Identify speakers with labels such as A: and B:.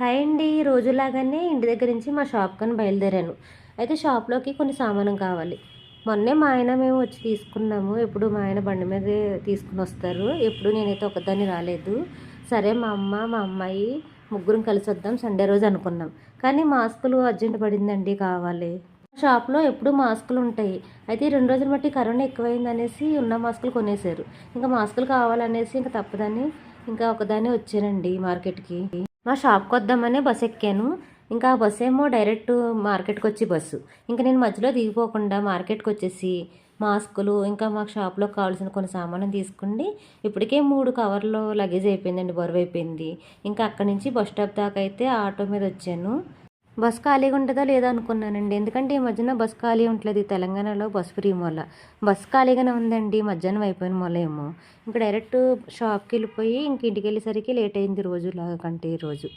A: Hi అండి. రోజులాగానే ఇంటి దగ్గర నుంచి మా షాప్కని బయలుదేరాను. అయితే షాప్లోకి కొన్ని సామానం కావాలి. మొన్నే మా ఆయన మేము వచ్చి తీసుకున్నాము. ఎప్పుడు మా ఆయన బండి మీదే తీసుకుని వస్తారు. ఎప్పుడు నేనైతే ఒకదాన్ని రాలేదు. సరే మా అమ్మ మా అమ్మాయి ముగ్గురం కలిసి వద్దాం. సండే రోజు అనుకున్నాం. కానీ మాస్కులు అర్జెంట్ పడిందండి. కావాలి. షాప్లో ఎప్పుడు మాస్కులు ఉంటాయి. అయితే రెండు రోజులు బట్టి కరోనా ఎక్కువైంది అనేసి ఉన్న మాస్కులు కొనేసారు ఇంకా మాస్కులు కావాలనేసి ఇంకా తప్పదని ఇంకా ఒకదాన్ని వచ్చానండి మార్కెట్కి. మా షాప్కి వద్దామనే బస్ ఎక్కాను. ఇంకా ఆ బస్ ఏమో డైరెక్ట్ మార్కెట్కి వచ్చి బస్సు. ఇంకా నేను మధ్యలో దిగిపోకుండా మార్కెట్కి వచ్చేసి మాస్కులు ఇంకా మాకు షాప్లో కావాల్సిన కొన్ని సామాను తీసుకుండి ఇప్పటికే మూడు కవర్లు లగేజ్ అయిపోయిందండి బరువు అయిపోయింది. ఇంకా అక్కడి నుంచి బస్ స్టాప్ దాకా అయితే ఆటో మీద వచ్చాను. బస్ ఖాళీగా ఉంటుందో లేదో అనుకున్నానండి. ఎందుకంటే ఈ మధ్యన బస్ ఖాళీ ఉంటుంది తెలంగాణలో బస్ ఫ్రీ మూల బస్ ఖాళీగానే ఉందండి. మధ్యాహ్నం అయిపోయిన మూల ఏమో ఇంకా డైరెక్ట్ షాప్కి వెళ్ళిపోయి ఇంక ఇంటికి వెళ్ళేసరికి లేట్ అయింది రోజు లాగా కంటే ఈ రోజు.